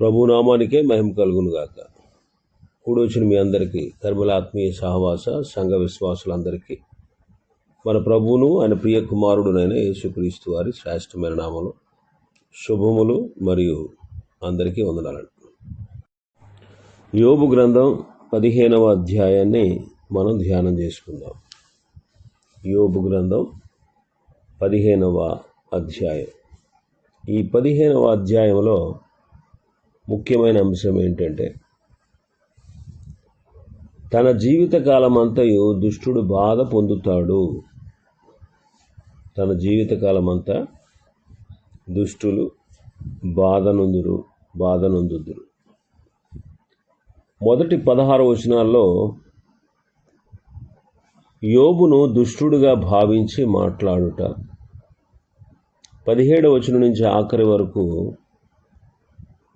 ప్రభునామానికే మహిమ కలుగును గాక వచ్చిన మీ అందరికీ కర్మల ఆత్మీయ సహవాస సంఘ విశ్వాసులందరికీ మన ప్రభువును ఆయన ప్రియ కుమారుడునైన యేసుక్రీస్తు వారి శ్రేష్టమైన నామలు శుభములు మరియు అందరికీ వందనాలండి యోబు గ్రంథం పదిహేనవ అధ్యాయాన్ని మనం ధ్యానం చేసుకుందాం. యోబు గ్రంథం పదిహేనవ అధ్యాయం. ఈ పదిహేనవ అధ్యాయంలో ముఖ్యమైన అంశం ఏంటంటే తన జీవితకాలం అంతయు దుష్టుడు బాధ పొందుతాడు. తన జీవితకాలం అంతా దుష్టులు బాధ నొందురు బాధ నొందుదురు. మొదటి పదహారు వచనాల్లో యోబును దుష్టుడుగా భావించి మాట్లాడుట. పదిహేడవ వచనం నుంచి ఆఖరి వరకు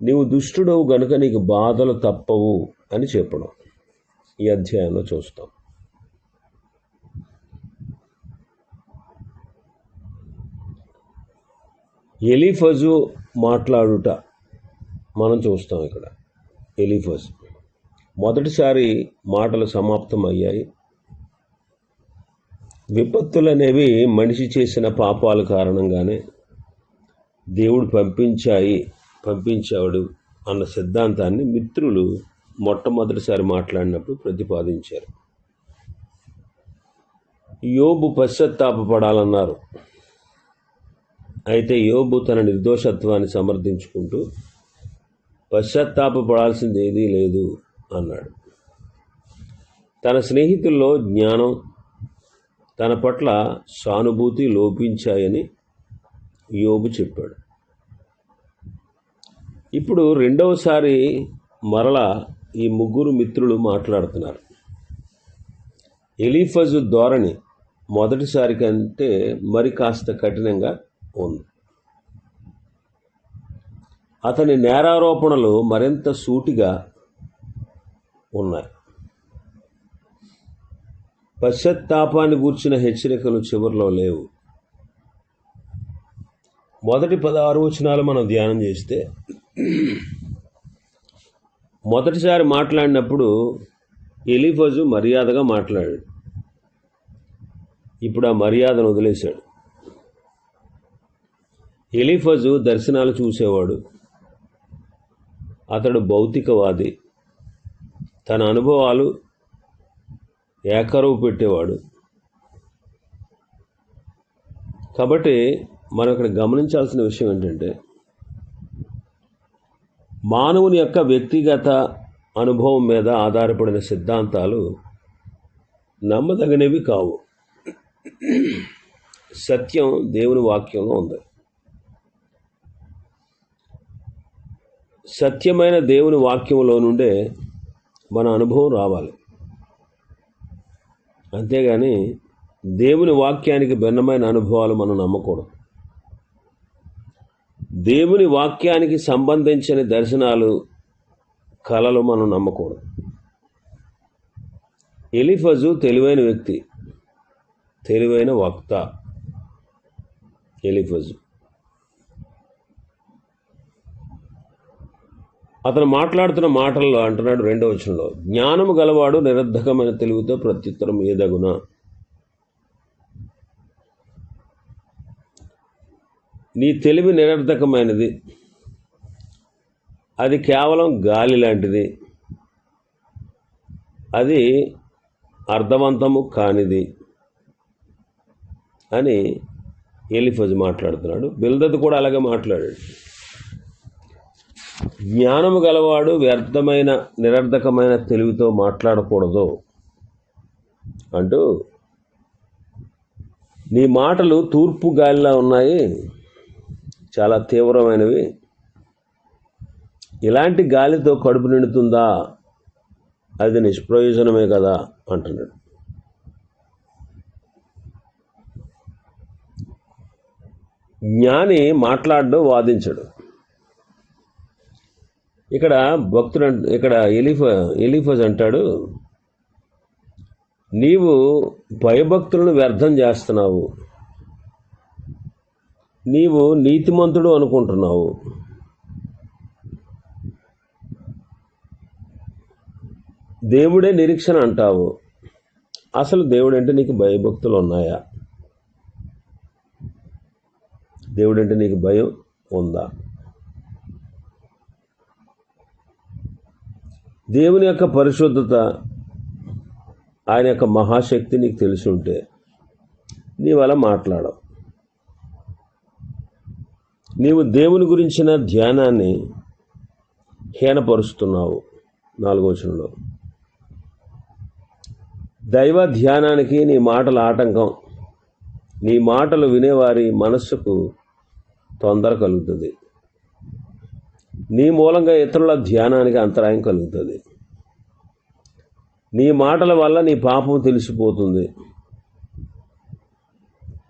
నీవు దుష్టుడవు గనుక నీకు బాధలు తప్పవు అని చెప్పడం. ఈ అధ్యాయంలో చూస్తాం. ఎలిఫజు మాట్లాడుట మనం చూస్తాం ఇక్కడ. ఎలిఫజ్. మొదటిసారి మాటలు సమాప్తం అయ్యాయి విపత్తులు అనేవి మనిషి చేసిన పాపాల కారణంగానే దేవుడు పంపించాయి పంపించాడు అన్న సిద్ధాంతాన్ని మిత్రులు మొట్టమొదటిసారి మాట్లాడినప్పుడు ప్రతిపాదించారు. యోబు పశ్చాత్తాపడాలన్నారు అయితే యోబు తన నిర్దోషత్వాన్ని సమర్థించుకుంటూ పశ్చాత్తాపడాల్సింది ఏదీ లేదు అన్నాడు. తన స్నేహితుల్లో జ్ఞానం తన పట్ల సానుభూతి లోపించాయని యోబు చెప్పాడు. ఇప్పుడు రెండవసారి మరలా ఈ ముగ్గురు మిత్రులు మాట్లాడుతున్నారు. ఎలీఫజు ధోరణి మొదటిసారి కంటే మరి కాస్త కఠినంగా ఉంది. అతని నేరారోపణలు మరింత సూటిగా ఉన్నాయి. పశ్చాత్తాపాన్ని గూర్చిన హెచ్చరికలు చివరిలో లేవు. మొదటి పదహారు వచనాలు మనం ధ్యానం చేస్తే మొదటిసారి మాట్లాడినప్పుడు ఎలిఫజు మర్యాదగా మాట్లాడాడు. ఇప్పుడు ఆ మర్యాదను వదిలేశాడు. ఎలిఫజు దర్శనాలు చూసేవాడు. అతడు భౌతికవాది. తన అనుభవాలు ఏకరువు పెట్టేవాడు. కాబట్టి మనం ఇక్కడ గమనించాల్సిన విషయం ఏంటంటే మానవుని యొక్క వ్యక్తిగత అనుభవం మీద ఆధారపడిన సిద్ధాంతాలు నమ్మదగినవి కావు. సత్యం దేవుని వాక్యంలో ఉంది. సత్యమైన దేవుని వాక్యంలో నుండే మన అనుభవం రావాలి. అంతేగాని దేవుని వాక్యానికి భిన్నమైన అనుభవాలు మనం నమ్మకూడదు. దేవుని వాక్యానికి సంబంధించిన దర్శనాలు కళలు మనం నమ్మకూడదు. ఎలిఫజు తెలివైన వ్యక్తి తెలివైన వక్త ఎలిఫజు. అతను మాట్లాడుతున్న మాటల్లో అంటున్నాడు రెండవ వచనంలో జ్ఞానము గలవాడు నిరర్ధకమైన తెలివితో ప్రత్యుత్తరం ఏదగునా నీ తెలివి నిరర్ధకమైనది. అది కేవలం గాలి లాంటిది. అది అర్థవంతము కానిది అని ఎలిఫజ్ మాట్లాడుతున్నాడు. బిల్దత్ కూడా అలాగే మాట్లాడాడు. జ్ఞానము గలవాడు వ్యర్థమైన నిరర్ధకమైన తెలివితో మాట్లాడకూడదు అంటూ నీ మాటలు తూర్పు గాలిలా ఉన్నాయి. చాలా తీవ్రమైనవి. ఇలాంటి గాలితో కడుపు నిండుతుందా? అది నిష్ప్రయోజనమే కదా అంటున్నాడు. జ్ఞాని మాట్లాడడం వాదించడు. ఇక్కడ భక్తుడు ఇక్కడ ఎలిఫ ఎలిఫజ్ అంటాడు నీవు భయభక్తులను వ్యర్థం చేస్తున్నావు. నీవు నీతిమంతుడు అనుకుంటున్నావు. దేవుడే నిరీక్షణ అంటావు. అసలు దేవుడు అంటే నీకు భయభక్తులు ఉన్నాయా దేవుడు అంటే నీకు భయం ఉందా? దేవుని యొక్క పరిశుద్ధత ఆయన యొక్క మహాశక్తి నీకు తెలిసి ఉంటే నీవు అలా మాట్లాడవు. నీవు దేవుని గురించిన ధ్యానాన్ని హీనపరుస్తున్నావు. నాలుగో వచనంలో. దైవ ధ్యానానికి నీ మాటల ఆటంకం నీ మాటలు వినేవారి మనస్సుకు తొందర కలుగుతుంది. నీ మూలంగా ఇతరుల ధ్యానానికి అంతరాయం కలుగుతుంది. నీ మాటల వల్ల నీ పాపం తెలిసిపోతుంది.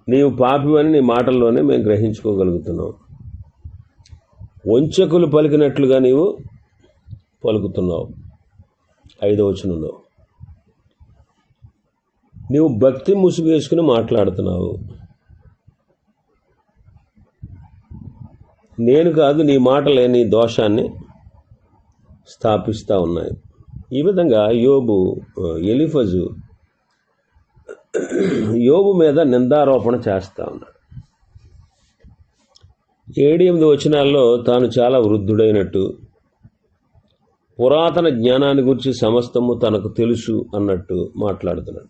నీవు పాపివని నీ మాటల్లోనే మేము గ్రహించుకోగలుగుతున్నాం. వంచకులు పలికినట్లుగా నీవు పలుకుతున్నావు. ఐదవ వచనంలో. నీవు భక్తి ముసుగు వేసుకుని మాట్లాడుతున్నావు. నేను కాదు నీ మాటలే నీ దోషాన్ని స్థాపిస్తూ ఉన్నాయి. ఈ విధంగా యోబు ఎలిఫజు యోబు మీద నిందారోపణ చేస్తూ ఉన్నాడు ఏడు ఎనిమిది వచనాల్లో తాను చాలా వృద్ధుడైనట్టు పురాతన జ్ఞానాన్ని గురించి సమస్తము తనకు తెలుసు అన్నట్టు మాట్లాడుతున్నాడు.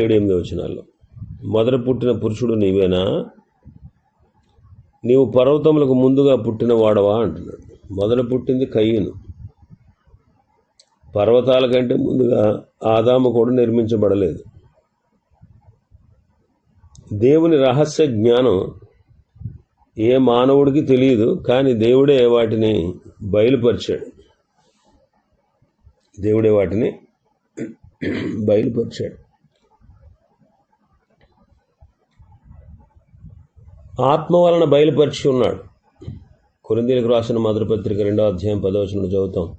ఏడు ఎనిమిది వచనాల్లో మొదట పుట్టిన పురుషుడు నీవేనా? నీవు పర్వతములకు ముందుగా పుట్టిన వాడవా అంటున్నాడు. మొదట పుట్టింది కయ్యను పర్వతాల కంటే ముందుగా ఆదాము కూడా నిర్మించబడలేదు. దేవుని రహస్య జ్ఞానం ఏ మానవుడికి తెలియదు కానీ దేవుడే వాటిని బయలుపరిచాడు. దేవుడే వాటిని బయలుపరిచాడు. ఆత్మ వలన బయలుపరిచి ఉన్నాడు. కొరిందీలకు రాసిన మధురపత్రిక రెండో అధ్యాయం పదవచనం చదువుతాం.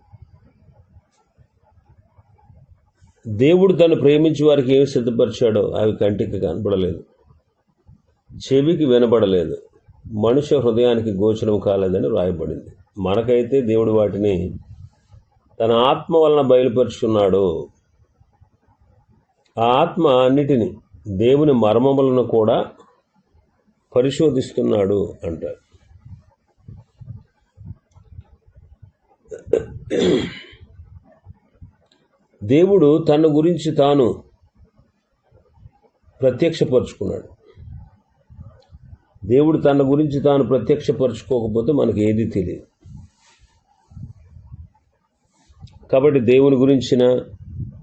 దేవుడు తను ప్రేమించి వారికి ఏమి సిద్ధపరిచాడో అవి కంటికి కనపడలేదు. చెవికి వినబడలేదు. మనుష్య హృదయానికి గోచరం కాలేదని రాయబడింది మనకైతే దేవుడు వాటిని తన ఆత్మ వలన బయలుపరుచున్నాడు ఆ ఆత్మ అన్నిటిని దేవుని మర్మములను కూడా పరిశోధిస్తున్నాడు అంటారు. దేవుడు తన గురించి తాను ప్రత్యక్షపరుచుకున్నాడు. దేవుడు తన గురించి తాను ప్రత్యక్షపరచుకోకపోతే మనకి ఏది తెలియదు. కాబట్టి దేవుని గురించిన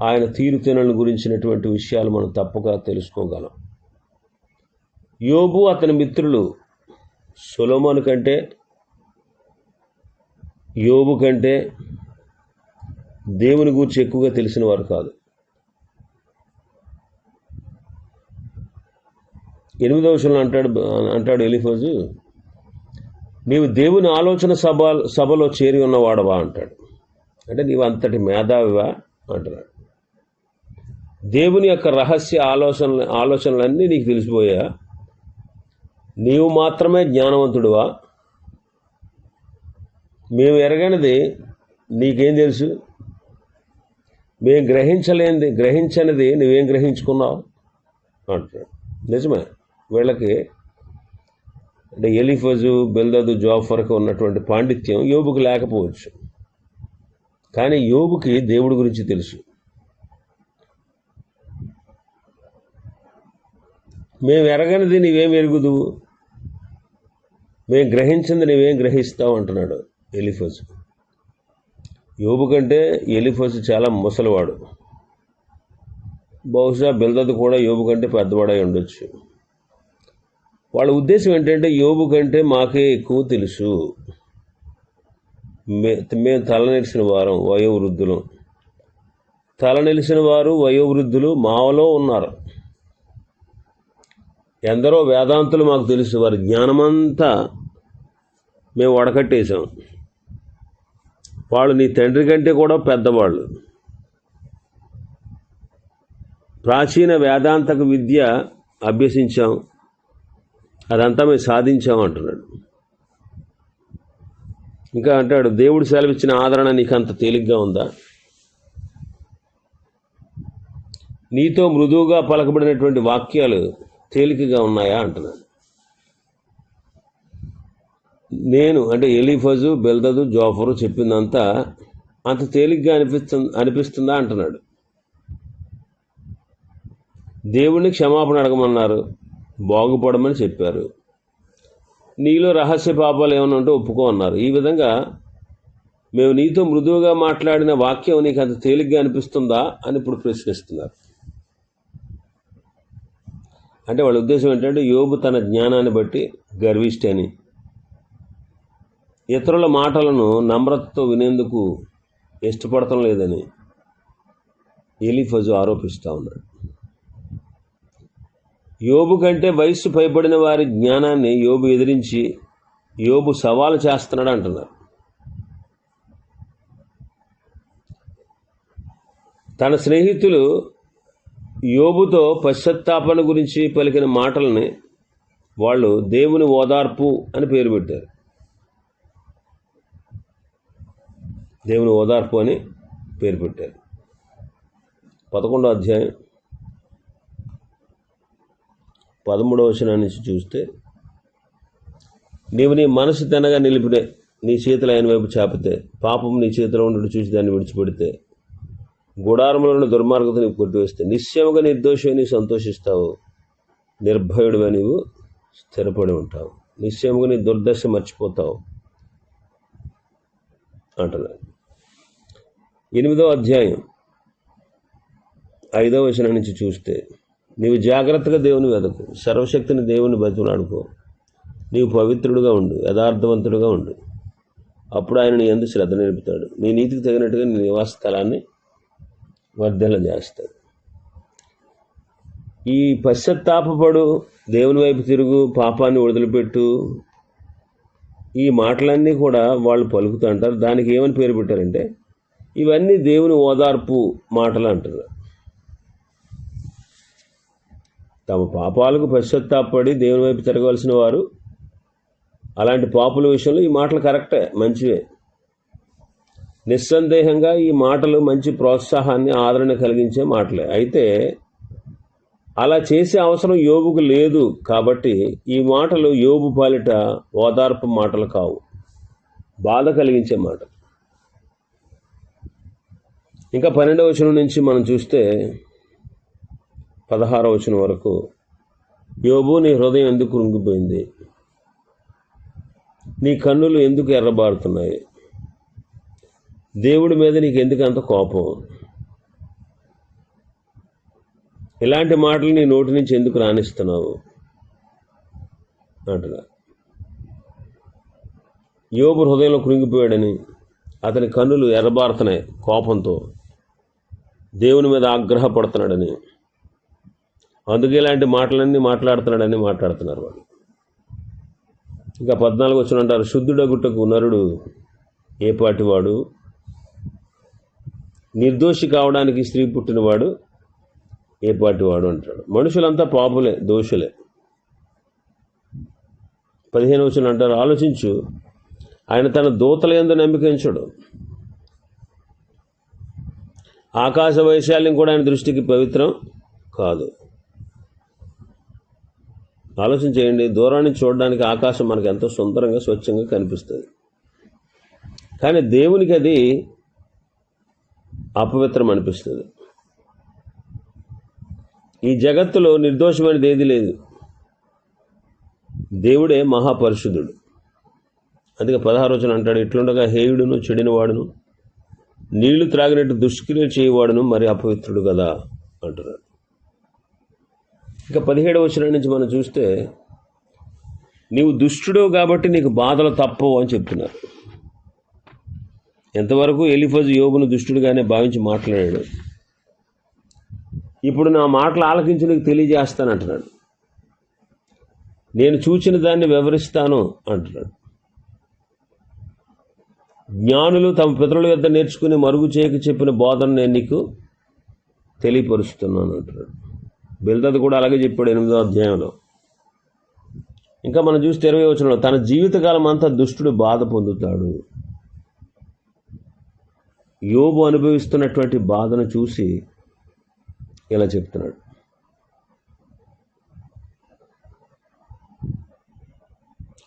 ఆయన తీరుతెనుల గురించినటువంటి విషయాలు మనం తప్పక తెలుసుకోగలం. యోబు అతని మిత్రులు సొలోమోన్ కంటే యోబు కంటే దేవుని గురించి ఎక్కువగా తెలిసిన వారు కాదు. ఎనిమిదవ వచనంలో అంటాడు అంటాడు ఎలిఫోజు నీవు దేవుని ఆలోచన సభ సభలో చేరి ఉన్నవాడవా? అంటాడు. అంటే నీవు అంతటి మేధావివా? అంటున్నాడు. దేవుని యొక్క రహస్య ఆలోచన ఆలోచనలన్నీ నీకు తెలిసిపోయా? నీవు మాత్రమే జ్ఞానవంతుడువా? మేము ఎరగనిది నీకేం తెలుసు? మేము గ్రహించలేనిది గ్రహించనిది నువ్వేం గ్రహించుకున్నావు? అంటున్నాడు. నిజమే? వీళ్ళకి అంటే ఎలిఫజు బెల్దదు జాఫర్కి ఉన్నటువంటి పాండిత్యం యోబుకు లేకపోవచ్చు. కానీ యోబుకి దేవుడి గురించి తెలుసు. మేము ఎరగనిది నీవేం ఎరుగుదు? మేము గ్రహించింది నీవేం గ్రహిస్తావు? అంటున్నాడు ఎలిఫజ్. యోబు కంటే ఎలిఫజ్ చాలా ముసలివాడు. బహుశా బిల్దదు కూడా యోబు కంటే పెద్దవాడై ఉండొచ్చు. వాళ్ళ ఉద్దేశం ఏంటంటే యోబు కంటే మాకే ఎక్కువ తెలుసు. మే మేము తలనెలిసిన వారం వయోవృద్ధులు. తలనెలిసిన వారు వయోవృద్ధులు మావలో ఉన్నారు. ఎందరో వేదాంతులు మాకు తెలుసు వారి జ్ఞానమంతా మేము వడకట్టేశాం. వాళ్ళు నీ తండ్రి కంటే కూడా పెద్దవాళ్ళు. ప్రాచీన వేదాంతక విద్య అభ్యసించాం. అదంతా మేము సాధించాము అంటున్నాడు. ఇంకా అంటాడు దేవుడు సెలవిచ్చిన ఆదరణ నీకు అంత తేలిగ్గా ఉందా? నీతో మృదువుగా పలకబడినటువంటి వాక్యాలు తేలికగా ఉన్నాయా? అంటున్నాడు. నేను అంటే ఎలీఫజు బెల్దదు జోఫరు చెప్పిందంతా అంత తేలిగ్గా అనిపిస్తుంది అనిపిస్తుందా అంటున్నాడు. దేవుణ్ణి క్షమాపణ అడగమన్నారు. బాగుపడమని చెప్పారు. నీలో రహస్య పాపాలు ఏమైనా ఉంటే ఒప్పుకో అన్నారు. ఈ విధంగా మేము నీతో మృదువుగా మాట్లాడిన వాక్యం నీకు అంత తేలిగ్గా అనిపిస్తుందా అని ఇప్పుడు ప్రశ్నిస్తున్నారు. అంటే వాళ్ళ ఉద్దేశం ఏంటంటే యోబు తన జ్ఞానాన్ని బట్టి గర్విష్టి అని. ఇతరుల మాటలను నమ్రతతో వినేందుకు ఇష్టపడటం లేదని ఎలిఫజు ఆరోపిస్తూ ఉన్నాడు. యోబు కంటే వయస్సు పైబడిన వారి జ్ఞానాన్ని యోబు ఎదిరించి యోబు సవాలు చేస్తున్నాడు అంటున్నారు. తన స్నేహితులు యోబుతో పశ్చాత్తాపన గురించి పలికిన మాటల్ని వాళ్ళు దేవుని ఓదార్పు అని పేరు పెట్టారు. దేవుని ఓదార్పు అని పేరు పెట్టారు. పదకొండో అధ్యాయం పదమూడవ వచనం నుంచి చూస్తే నీవు నీ మనసు తినగా నిలిపితే నీ చేతులు ఆయన వైపు చాపితే పాపం నీ చేతిలో ఉండడు చూసి దాన్ని విడిచిపెడితే గుడారములను దుర్మార్గత నీవు కొట్టివేస్తే నిశ్చయముగా నిర్దోషమే నీవు సంతోషిస్తావు. నిర్భయుడుగా నీవు స్థిరపడి ఉంటావు. నిశ్చయముగా నీ దుర్దశ మర్చిపోతావు. అంటున్నాడు. ఎనిమిదో అధ్యాయం ఐదో వచనం నుంచి చూస్తే నీవు జాగ్రత్తగా దేవుని వెదకు. సర్వశక్తిని దేవుని బతులాడుకో నీవు పవిత్రుడుగా ఉండు. యథార్థవంతుడుగా ఉండు. అప్పుడు ఆయన నీ ఎందు శ్రద్ధ నిలుపుతాడు. నీ నీతికి తగినట్టుగా నీ నివాస స్థలాన్ని వర్ధల చేస్తాడు. ఈ పశ్చత్తాపడు దేవుని వైపు తిరుగు పాపాన్ని వదిలిపెట్టు. ఈ మాటలన్నీ కూడా వాళ్ళు పలుకుతూ అంటారు. దానికి ఏమని పేరు పెట్టారంటే ఇవన్నీ దేవుని ఓదార్పు మాటలు అంటారు. తమ పాపాలకు పశ్చాత్తాపడి దేవుని వైపు తిరగవలసిన వారు అలాంటి పాపుల విషయంలో ఈ మాటలు కరెక్టే మంచివే. నిస్సందేహంగా ఈ మాటలు మంచి ప్రోత్సాహాన్ని ఆదరణ కలిగించే మాటలే. అయితే అలా చేసే అవసరం యోబుకు లేదు కాబట్టి ఈ మాటలు యోబు పాలిట ఓదార్పు మాటలు కావు. బాధ కలిగించే మాట ఇంకా పన్నెండవ వచనం నుంచి మనం చూస్తే పదహార వచనం వరకు యోబు నీ హృదయం ఎందుకు కృంగిపోయింది నీ కన్నులు ఎందుకు ఎర్రబారుతున్నాయి? దేవుడి మీద నీకు ఎందుకు అంత కోపం? ఇలాంటి మాటలు నీ నోటి నుంచి ఎందుకు రాణిస్తున్నావు? అంటున్నా. యోబు హృదయంలో కృంగిపోయాడని అతని కన్నులు ఎర్రబారుతున్నాయి కోపంతో. దేవుని మీద ఆగ్రహపడుతున్నాడని. అందుకే ఇలాంటి మాటలన్నీ మాట్లాడుతున్నాడని మాట్లాడుతున్నారు వాళ్ళు. ఇంకా పద్నాలుగు వచ్చిన అంటారు శుద్ధుడగుట్టకు నరుడు ఏ పాటివాడు నిర్దోషి కావడానికి స్త్రీ పుట్టినవాడు ఏ పాటివాడు అంటాడు. మనుషులంతా పాపులే దోషులే. పదిహేను వచ్చిన అంటారు ఆలోచించు ఆయన తన దూతల ఎందు నమ్మికించడు ఆకాశ వైశాల్యం కూడా ఆయన దృష్టికి పవిత్రం కాదు. ఆలోచన చేయండి దూరాన్ని చూడడానికి ఆకాశం మనకు ఎంతో సుందరంగా స్వచ్ఛంగా కనిపిస్తుంది. కానీ దేవునికి అది అపవిత్రం అనిపిస్తుంది. ఈ జగత్తులో నిర్దోషమైనది ఏది లేదు. దేవుడే మహాపరిశుద్ధుడు. అందుకే పదహారోచన అంటాడు ఇట్లుండగా హేయుడును చెడినవాడును నీళ్ళు త్రాగినట్టు దుష్క్రియలు చేయవాడును మరి అపవిత్రుడు కదా అంటున్నాడు. ఇక పదిహేడవ వచనం నుంచి మనం చూస్తే నీవు దుష్టుడు కాబట్టి నీకు బాధలు తప్పవు అని చెప్తున్నారు. ఎంతవరకు ఎలిఫజ్ యోగును దుష్టుడుగానే భావించి మాట్లాడాడు. ఇప్పుడు నా మాటలు ఆలకించి నీకు తెలియజేస్తానంటున్నాడు. నేను చూచిన దాన్ని వివరిస్తాను అంటున్నాడు. జ్ఞానులు తమ పితరుల యొద్ద నేర్చుకుని మరుగు చేయక చెప్పిన బోధన నేను నీకు తెలియపరుస్తున్నాను అంటున్నాడు. బిల్దత్ కూడా అలాగే చెప్పాడు ఎనిమిదో అధ్యాయంలో. ఇంకా మనం చూస్తే ఇరవై వచనంలో తన జీవితకాలం అంతా దుష్టుడు బాధ పొందుతాడు. యోబు అనుభవిస్తున్నటువంటి బాధను చూసి ఇలా చెప్తున్నాడు.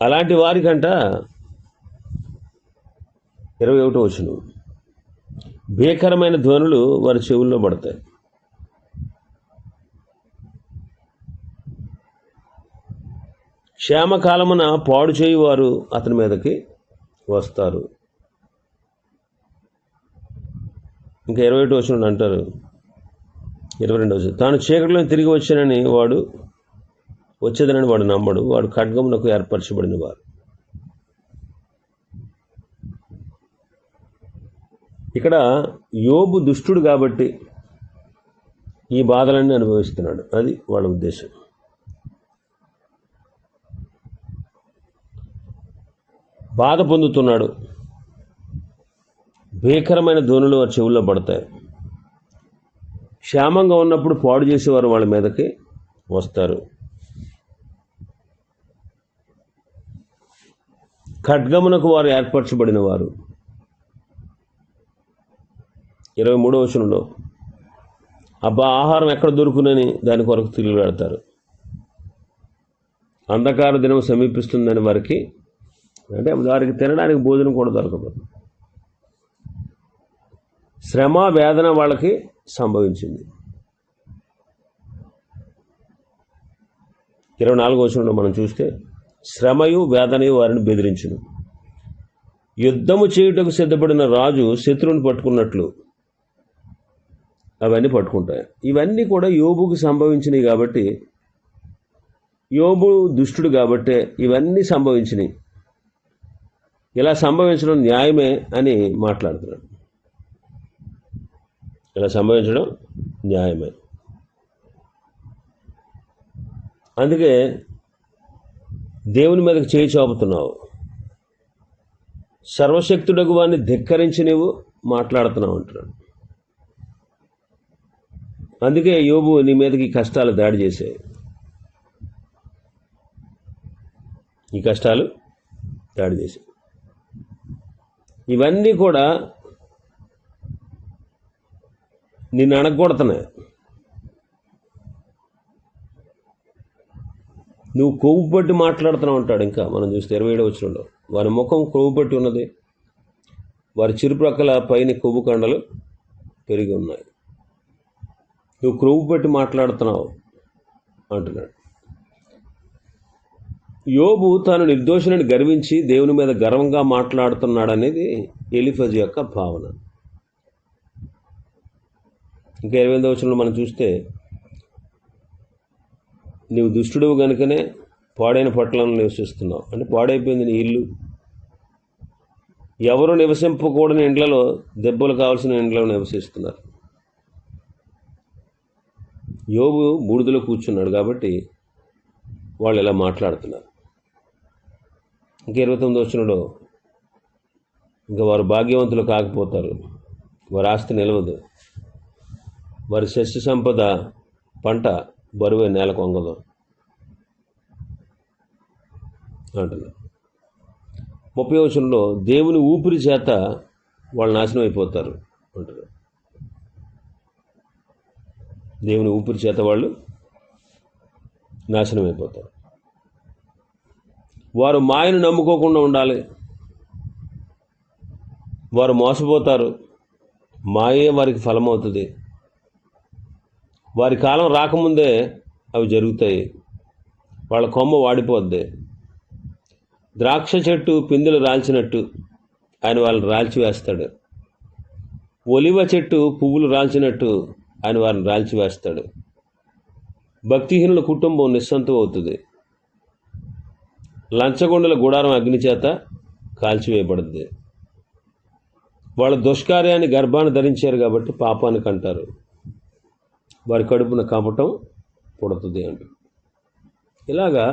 అలాంటి వారికంట ఇరవై ఒకటో వచ్చును భీకరమైన ధ్వనులు వారి చెవుల్లో పడతాయి. క్షేమకాలమున పాడు చేయువారు అతని మీదకి వస్తారు. ఇంకా ఇరవై ఒకటి వచ్చిన అంటారు. ఇరవై రెండు వచ్చిన తాను చీకటిలో తిరిగి వచ్చానని వాడు వచ్చేదనని వాడు నమ్మడు. వాడు ఖడ్గమునకు ఏర్పరచబడిన వారు. ఇక్కడ యోబు దుష్టుడు కాబట్టి ఈ బాధలన్నీ అనుభవిస్తున్నాడు. అది వాళ్ళ ఉద్దేశం. బాధ పొందుతున్నాడు. భీకరమైన ధ్వనులు వారి చెవుల్లో పడతాయి. క్షేమంగా ఉన్నప్పుడు పాడు చేసేవారు వాళ్ళ మీదకి వస్తారు. ఖడ్గమునకు వారు ఏర్పరచబడిన వారు ఇరవై మూడో వచనంలో అబ్బా ఆహారం ఎక్కడ దొరుకునని దాని కొరకు తిరిగి పెడతారు అంధకార దినం సమీపిస్తుందని వారికి అంటే వారికి తినడానికి భోజనం కూడా దొరకదు శ్రమ వేదన వాళ్ళకి సంభవించింది. ఇరవై నాలుగు వచనంలో మనం చూస్తే శ్రమయు వేదనయు వారిని బెదిరించును. యుద్ధము చేయుటకు సిద్ధపడిన రాజు శత్రువుని పట్టుకున్నట్లు అవన్నీ పట్టుకుంటాయి. ఇవన్నీ కూడా యోబుకు సంభవించినాయి కాబట్టి యోబు దుష్టుడు కాబట్టే ఇవన్నీ సంభవించినాయి. ఇలా సంభవించడం న్యాయమే అని మాట్లాడుతున్నాడు. ఇలా సంభవించడం న్యాయమే. అందుకే దేవుని మీదకి చేయి చాపుతున్నావు. సర్వశక్తుడకు వాడిని ధిక్కరించి నీవు మాట్లాడుతున్నావు అంటున్నాడు. అందుకే యోబు నీ మీదకి కష్టాలు దాడి చేశాయి ఈ కష్టాలు దాడి చేశాయి ఇవన్నీ కూడా నిన్ను అణగొడుతున్నాయి నువ్వు కొవ్వు పట్టి మాట్లాడుతున్నావు అంటాడు ఇంకా మనం చూస్తే ఇరవై ఏడు వచ్చినలో వారి ముఖం కొవ్వు పట్టి ఉన్నది. వారి చిరుప్రక్కల పైన కొవ్వు కండలు పెరిగి ఉన్నాయి. నువ్వు క్రొవ్వు పెట్టి మాట్లాడుతున్నావు అంటున్నాడు. యోబు తాను నిర్దోషులని గర్వించి దేవుని మీద గర్వంగా మాట్లాడుతున్నాడనేది ఎలిఫజ్ యొక్క భావన. ఇంకా ఇరవై ఎనిమిది వచనంలో మనం చూస్తే నీవు దుష్టుడు కనుకనే పాడైన పట్టణంలో నివసిస్తున్నావు. అంటే పాడైపోయింది నీ ఇల్లు. ఎవరు నివసింపకూడని ఇండ్లలో దెబ్బలు కావాల్సిన ఇండ్లలో నివసిస్తున్నారు. యోగు బూడిదలో కూర్చున్నాడు కాబట్టి వాళ్ళు ఇలా మాట్లాడుతున్నారు. ఇంకా ఇరవై తొమ్మిది వచ్చినలో ఇంకా వారు భాగ్యవంతులు కాకపోతారు. వారి ఆస్తి నిలవదు. వారి శస్య సంపద పంట బరువే నేల కొంగదు అంటున్నారు. ముప్పై వచనంలో దేవుని ఊపిరి చేత వాళ్ళు నాశనం అయిపోతారు అంటారు దేవుని ఊపిరి చేత వాళ్ళు నాశనం అయిపోతారు. వారు మాయను నమ్ముకోకుండా ఉండాలి. వారు మోసపోతారు. మాయే వారికి ఫలమవుతుంది. వారి కాలం రాకముందే అవి జరుగుతాయి. వాళ్ళ కొమ్మ వాడిపోద్ది. ద్రాక్ష చెట్టు పిందులు రాల్చినట్టు ఆయన వాళ్ళని రాల్చివేస్తాడు ఒలివ చెట్టు పువ్వులు రాల్చినట్టు ఆయన వారిని రాల్చివేస్తాడు భక్తిహీనుల కుటుంబం నిస్సంతం అవుతుంది లంచగొండల గుడారం అగ్ని చేత కాల్చివేయబడుద్ది వాళ్ళ దుష్కార్యాన్ని గర్భాన్ని ధరించారు కాబట్టి పాపానికి అంటారు వారి కడుపున కపటం పుడుతుంది అండి ఇలాగా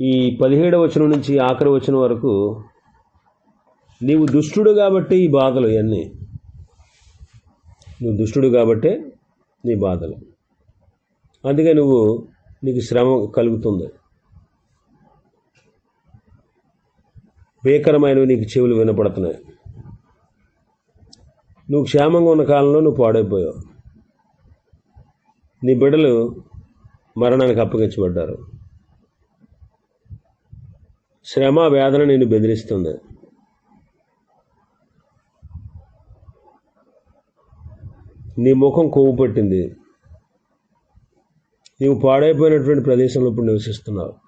ఈ పదిహేడవ వచనం నుంచి ఆఖరి వచనం వరకు నీవు దుష్టుడు కాబట్టి ఈ బాధలు ఇవన్నీ. నువ్వు దుష్టుడు కాబట్టే నీ బాధలు. అందుకే నువ్వు నీకు శ్రమ కలుగుతుంది. భీకరమైనవి నీకు చెవులు వినపడుతున్నాయి. నువ్వు క్షేమంగా ఉన్న కాలంలో నువ్వు పాడైపోయావు. నీ బిడ్డలు మరణానికి అప్పగించబడ్డారు. శ్రమ వేదన నిన్ను బెదిరిస్తుంది. నీ ముఖం కొవ్వు పట్టింది. నీవు పాడైపోయినటువంటి ప్రదేశంలో ఇప్పుడు నివసిస్తున్నావు.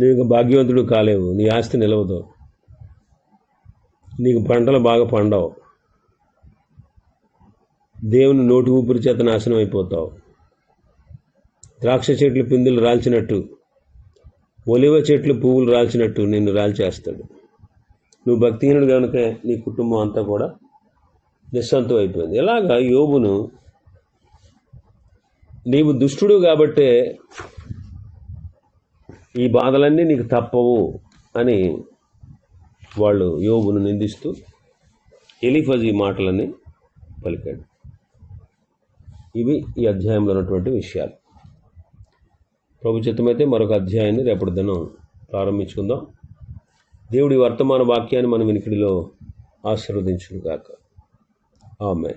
నీవు భాగ్యవంతుడు కాలేవు. నీ ఆస్తి నిలవదు. నీకు పంటలు బాగా పండవు. దేవుని నోటి ఊపిరి చేత నాశనం అయిపోతావు. ద్రాక్ష చెట్లు పిందులు రాల్చినట్టు ఒలివ చెట్లు పువ్వులు రాల్చినట్టు నిన్ను రాల్చేస్తాడు. నువ్వు భక్తిహీనుడు కనుక నీ కుటుంబం అంతా కూడా నిస్సంతం అయిపోయింది. ఇలాగా యోబును నీవు దుష్టుడు కాబట్టే ఈ బాధలన్నీ నీకు తప్పవు అని వాళ్ళు యోగును నిందిస్తూ ఎలిఫజ్ ఈ మాటలని పలికాడు. ఇవి ఈ అధ్యాయంలో ఉన్నటువంటి విషయాలు. ప్రభు చిత్తమైతే మరొక అధ్యాయాన్ని రేపటి దినం ప్రారంభించుకుందాం. దేవుడి వర్తమాన వాక్యాన్ని మన వినికిడిలో ఆశీర్వదించుగాక ఆమె